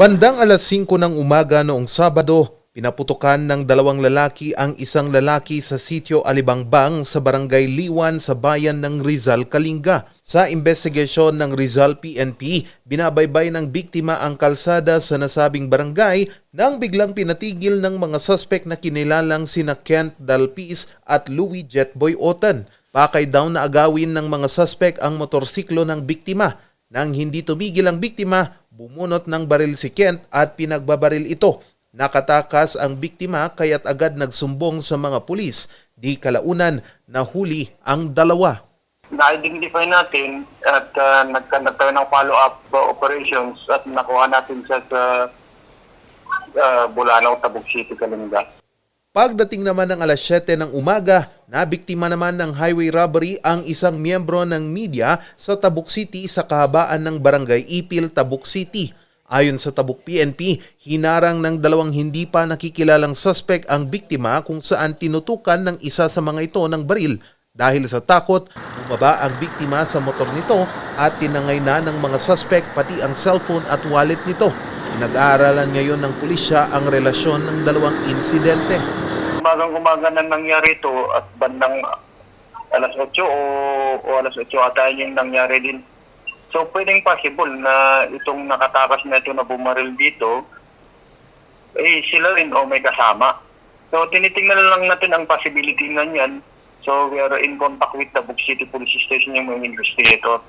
Bandang alas 5 ng umaga noong Sabado, pinaputukan ng dalawang lalaki ang isang lalaki sa sitio Alibangbang sa barangay Liwan sa bayan ng Rizal, Kalinga. Sa investigasyon ng Rizal PNP, binabaybay ng biktima ang kalsada sa nasabing barangay nang biglang pinatigil ng mga suspect na kinilalang sina Kent Dalpis at Louis Jetboy Otan. Pakay daw na agawin ng mga suspect ang motorsiklo ng biktima. Nang hindi tumigil ang biktima, bumunot ng baril si Kent at pinagbabaril ito. Nakatakas ang biktima kaya't agad nagsumbong sa mga pulis. Di kalaunan nahuli ang dalawa. na-identify natin at uh, nagkandak tayo ng follow-up uh, operations at nakuha natin siya sa uh, Bulanaw, Tabuk City, Kalinga. Pagdating naman ng alas 7 ng umaga, nabiktima naman ng highway robbery ang isang miyembro ng media sa Tabuk City sa kahabaan ng barangay Ipil, Tabuk City. Ayon sa Tabuk PNP, hinarang ng dalawang hindi pa nakikilalang suspect ang biktima kung saan tinutukan ng isa sa mga ito ng baril. Dahil sa takot, bumaba ang biktima sa motor nito at tinangay na ng mga suspect pati ang cellphone at wallet nito. Pinag-aaralan ngayon ng pulisya ang relasyon ng dalawang insidente. Umagang umaga na nangyari ito at bandang alas 8 o, o alas 8 ata yung nangyari din. So pwedeng possible na itong nakatakas na ito na bumaril dito, eh sila rin o may kasama. So tinitingnan lang natin ang possibility na yan. So we are in contact with the Tabuk City Police Station yung mga investigator.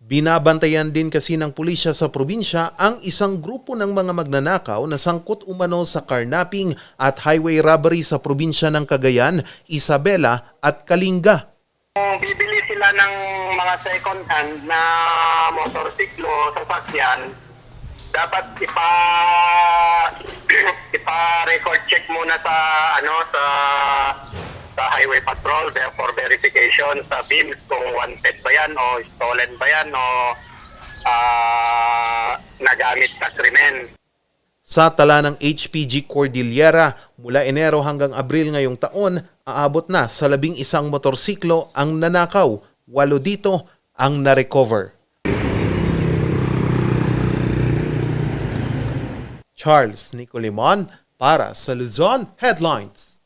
Binabantayan din kasi ng pulisya sa probinsya ang isang grupo ng mga magnanakaw na sangkot umano sa carnapping at highway robbery sa probinsya ng Cagayan, Isabela at Kalinga. Bibili sila ng mga second hand na motorsiklo, sasakyan, dapat ipa ipa-record check muna sa ano sa sa highway patrol for verification sa BIMS kung wanted ba yan o stolen ba yan o ah, nagamit sa krimen. Sa tala ng HPG Cordillera, mula Enero hanggang Abril ngayong taon, aabot na sa labing isang motorsiklo ang nanakaw, walo dito ang na-recover. Charles Nicolimon para sa Luzon Headlines.